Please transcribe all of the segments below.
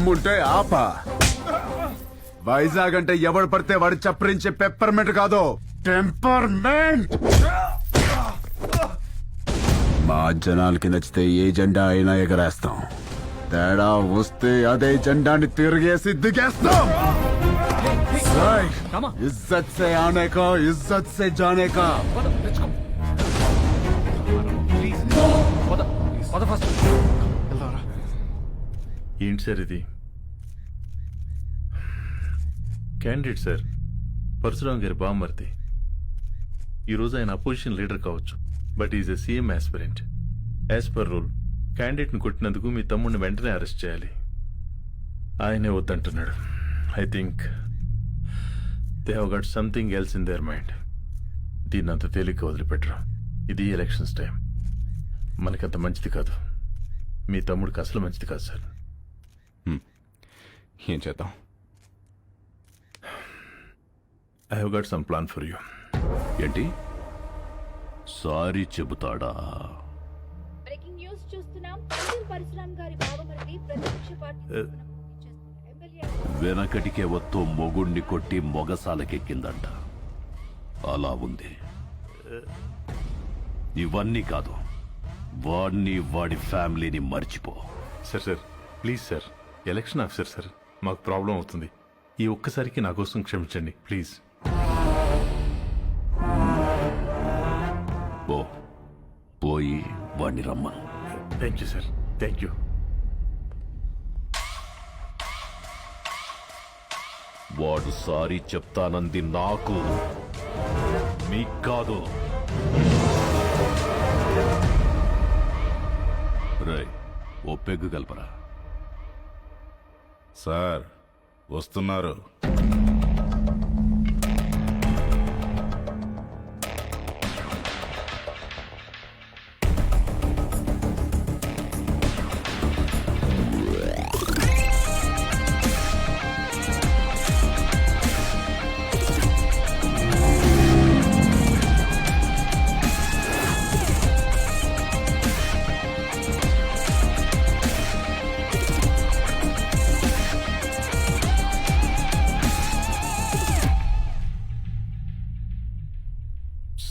దమ్ముంటే ఆప. వైజాగ్ అంటే ఎవడు పడితే వాడు చప్పరించే పెప్పర్మెంట్ కాదు. టెంపర్మెంట్ మా జనాలకి నచ్చితే ఏ జెండా అయినా ఎగరేస్తాం. తేడా వస్తే అదే జెండాని తిరిగేసి దిగేస్తాం. ఇజ్జత్ సే ఆనే కా ఇజ్జత్ సే జానే కా ఏంటి సార్ ఇది? క్యాండిడేట్ సార్ పరశురాం గారి బామ్మర్ది. ఈరోజు ఆయన అపోజిషన్ లీడర్ కావచ్చు but is a CM aspirant. As per rule క్యాండిడేట్ని కొట్టినందుకు మీ తమ్ముడిని వెంటనే అరెస్ట్ చేయాలి. ఆయనే వద్దంటున్నాడు. I think they have got something else in their mind దీన్ని అంత తేలిక వదిలిపెట్టరు. ఇది ఎలక్షన్స్ టైం మనకంత మంచిది కాదు. మీ తమ్ముడికి అసలు మంచిది కాదు సార్. ఏం చేద్దాం? I have got some plan for you ఏంటి? సారీ చెబుతాడా? బ్రేకింగ్ న్యూస్ చూస్తున్నాం. పరశురామ్ గారి బావమరిది ప్రతిపక్ష పార్టీ తరఫున పోటీ చేస్తున్న ఎమ్మెల్యే వెనకటికే వత్తు మొగుణ్ణి కొట్టి మొగసాలకెక్కిందంట. అలా ఉంది. ఇవన్నీ కాదు. వాడిని వాడి ఫ్యామిలీని మర్చిపో. Sir sir please sir. Election officer sir. మాకు ప్రాబ్లం అవుతుంది. ఈ ఒక్కసారికి నా కోసం క్షమించండి ప్లీజ్. పో. పోయి వాడిని రమ్మను. Thank you sir thank you వాడు సారీ చెప్తానంది నాకు. మీకు కాదు. రై ఓ పెగ్గు కలపరా. సార్ వస్తున్నారు.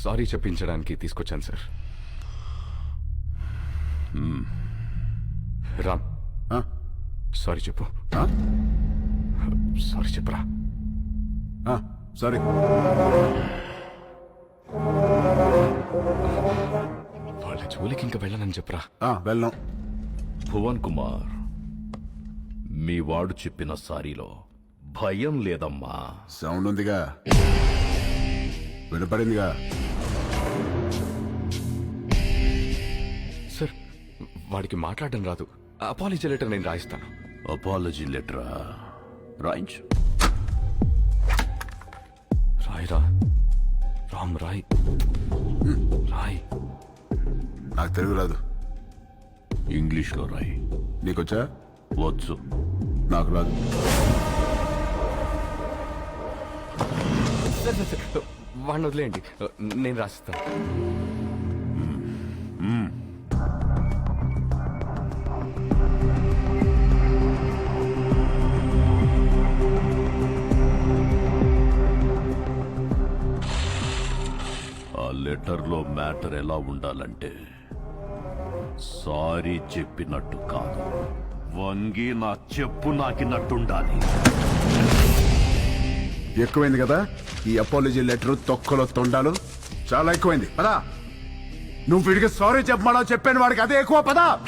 సారీ చెప్పించడానికి తీసుకొచ్చాను సార్. రామ్? సారీ చెప్పు? సారీ చెప్పరా. సారీ. వాళ్ళ జోలికి ఇంకా వెళ్ళనని చెప్పరా. ఆ, వెళ్ళాం భువన్ కుమార్ మీ వాడు చెప్పిన సారీలో భయం లేదమ్మా. సౌండ్ ఉందిగా. వినపడిందిగా. వాడికి మాట్లాడడం రాదు. అపాలజీ లెటర్ నేను రాయిస్తాను. అపాలజీ లెటరా రాయించు. రాయిరా? రామ్ రాయ్. రాయ్. నాకు తెలుగు రాదు. ఇంగ్లీష్లో రాయి. నీకొచ్చా? వచ్చు నాకు రాదు. వాడిని వదిలేయండి. నేను రాసిస్తాను. లెటర్లో మ్యాటర్ ఎలా ఉండాలంటే సారీ చెప్పినట్టు కాదు. వంగి నా చెప్పు నాకినట్టుండాలి. ఎక్కువైంది కదా? ఈ అపాలజీ లెటర్ తొక్కలో తొండాలు? చాలా ఎక్కువైంది. పదా! నువ్వు వీడికి సారీ చెప్పమన్నా చెప్పాను వాడికి అదే ఎక్కువ పదా!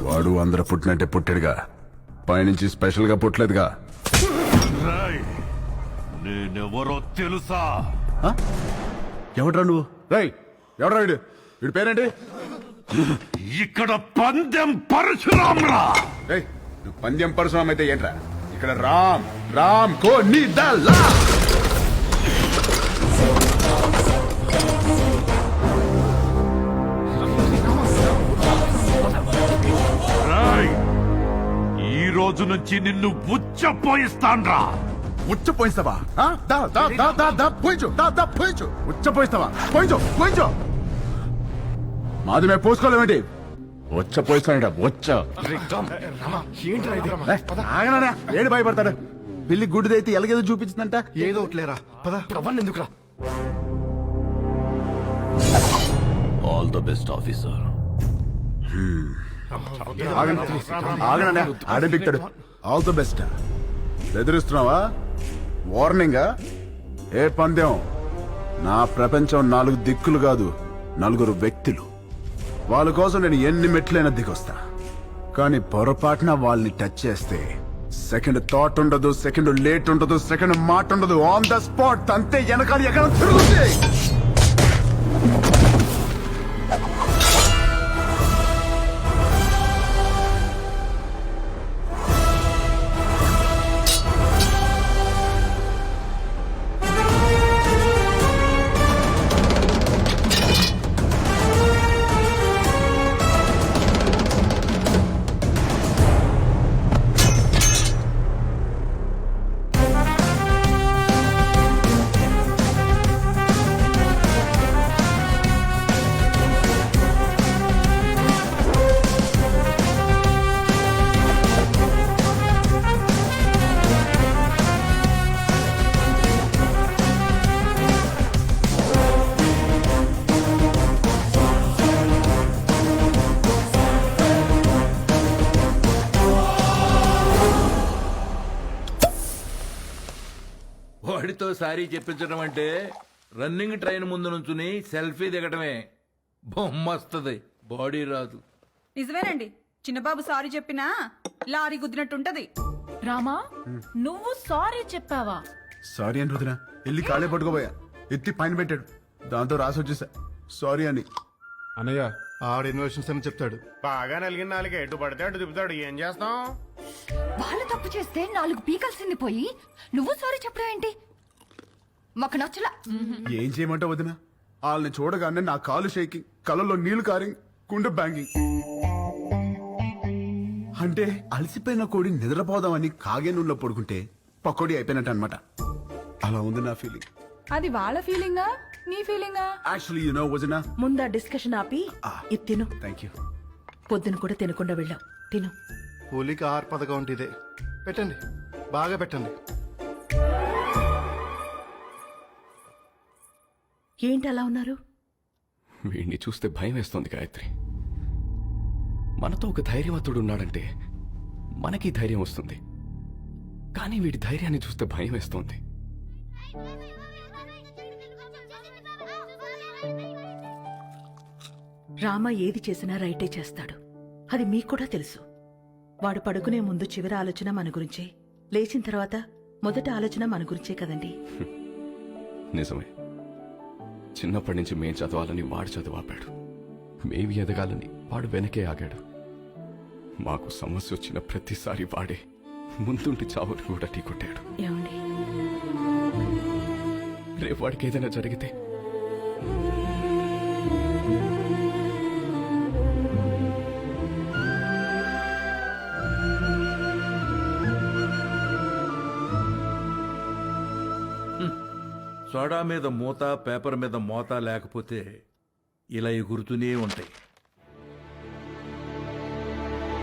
వాడు అందరు పుట్టినట్టే పుట్టాడుగా. పైనుంచి స్పెషల్గా పుట్టలేదుగా. రేయ్, నేనెవరో తెలుసా? ఎవడ్రా నువ్వు? రై ఎవడ్రా వీడు? వీడి పేరేంటి? ఇక్కడ పందెం పరశురామ్రా. రేయ్ నువ్వు పందెం పరశురామ్ అయితే ఏంట్రా? ఇక్కడ రామ్ రామ్ కో నీ దల్లా రేయ్, రోజు నుంచి నిన్ను ఉచ్చపోయిస్తాన్రా. ఉచ్చ పోయిస్తావా ఆ? దా దా దా దా దా పోయించు. దా దా పోయించు. ఉచ్చ పోయిస్తావా పోయించు పోయించు. మాది మేము పోసుకోలేమేంటి ఉచ్చ పోయిస్తానంట ఉచ్చ. ఏంటి ఇది? ఆగనా ఏడు భయపడతాడు. పిల్లి గుడ్డిదైతే ఎలాగేదో చూపించిందంట. ఏదో ఒకట్లేరా పద. ప్రవన్ ఎందుకురా ఆల్ ద బెస్ట్ ఆఫీసర్ ఆగనా ఆడే బిక్తాడు ఆల్ ద బెస్ట్ బెదిరిస్తున్నావా? వార్నింగ్ ఏ పందెం? నా ప్రపంచం నాలుగు దిక్కులు కాదు నలుగురు వ్యక్తులు. వాళ్ళ కోసం నేను ఎన్ని మెట్లైనా దిగొస్తా. కానీ పొరపాటున వాళ్ళని టచ్ చేస్తే సెకండ్ థాట్ ఉండదు సెకండ్ లేట్ ఉండదు సెకండ్ మాట ఉండదు. ఆన్ ద స్పాట్ అంతే వెనకాల ఎక్కడ తిరుగుతుంది? వాడితో సారీ చెప్పించడం అంటే రన్నింగ్ ట్రైన్ ముందు నుంచుని సెల్ఫీ దిగటమే. బొమ్మ వస్తుంది బాడీ రాదు. నిజమేనండి. చిన్నబాబు సారీ చెప్పినా లారీ గుద్దినట్టుంటది. రామా నువ్వు సారీ చెప్పావా? సారీ అని రుదిన వెళ్ళి కాళ్ళే పట్టుకోబోయా. ఎత్తి పైన పెట్టాడు. దాంతో రాసి వచ్చేసా. సారీ అని. అన్నయ్య ఆడ ఇన్వెషన్స్ అని చెప్తాడు. బాగా నలిగిన నాలుగు. ఎటు పడితే అటు తిప్పుతాడు. ఏం చేస్తాం? వాళ్ళు తప్పు చేస్తే నాలుగు పీకల్సింది పోయి నువ్వు సారీ చెప్పడం ఏంటి? మాకు నచ్చలా ఏం చేయమంటావు వదిన? వాళ్ళని చూడగానే నా కాలు షేకింగ్ కళ్ళలో నీళ్ళు కారింగ్ గుండె బ్యాంగింగ్. అంటే అలసిపోయిన కోడి నిద్రపోదామని కాగే నూనెలో పడుకుంటే పకోడీ అయిపోయినట్టు అనమాట అలా ఉంది నా ఫీలింగ్ అది వాళ్ళ ఫీలింగా నీ ఫీలింగా యాక్చువల్లీ యు నో వదిన. ముందా డిస్కషన్ ఆపి ఇది తిను. థ్యాంక్ యూ పొద్దున కూడా తినకుండా వెళ్ళాం తిను. పులికి అంటే ఇదే. పెట్టండి. బాగా పెట్టండి. ఏంటి అలా ఉన్నారు? వీడిని చూస్తే భయం వేస్తోంది గాయత్రి. మనతో ఒక ధైర్యవంతుడు ఉన్నాడంటే మనకి ధైర్యం వస్తుంది. కానీ వీడి ధైర్యాన్ని చూస్తే భయం వేస్తోంది. రామ ఏది చేసినా రైటే చేస్తాడు. అది మీకు కూడా తెలుసు. వాడు పడుకునే ముందు చివరి ఆలోచన మన గురించే. లేచిన తర్వాత మొదటి ఆలోచన మన గురించే కదండి? నిజమే. చిన్నప్పటి నుంచి మేం చదవాలని వాడు చదువు ఆపాడు మేవి ఎదగాలని వాడు వెనకే ఆగాడు. మాకు సమస్య వచ్చిన ప్రతిసారి వాడే ముందుంటి చావుని కూడా ఢీకొట్టాడు. రేపు వాడికి ఏదైనా జరిగితే సోడా మీద మూత పేపర్ మీద మోత లేకపోతే ఇలా ఎగురుతూనే ఉంటాయి.